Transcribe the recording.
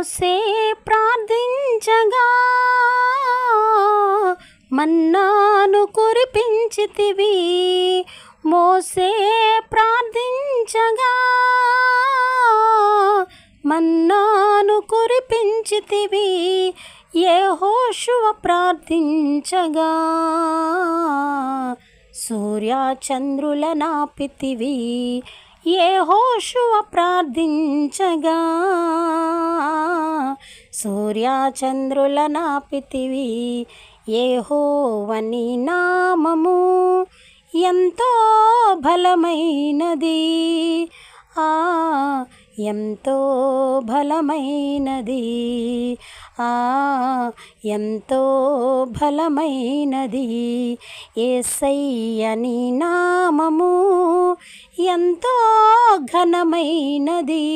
మోసే ప్రార్థించగా మన్నాను కురిపించితివి. మోసే ప్రార్థించగా మన్నాను కురిపించితివి. ఏ హోషువ ప్రార్థించగా సూర్యచంద్రుల నాపితివి. ఏ హోషువ ప్రార్థించగా. సూర్యచంద్రుల నాపితివి ఏ హోవని నామము ఎంతో బలమైనది. ఆ ఎంతో బలమైనది. ఎంతో బలమైనది. ఏసయ్యని నామము ఎంతో ఘనమైనది.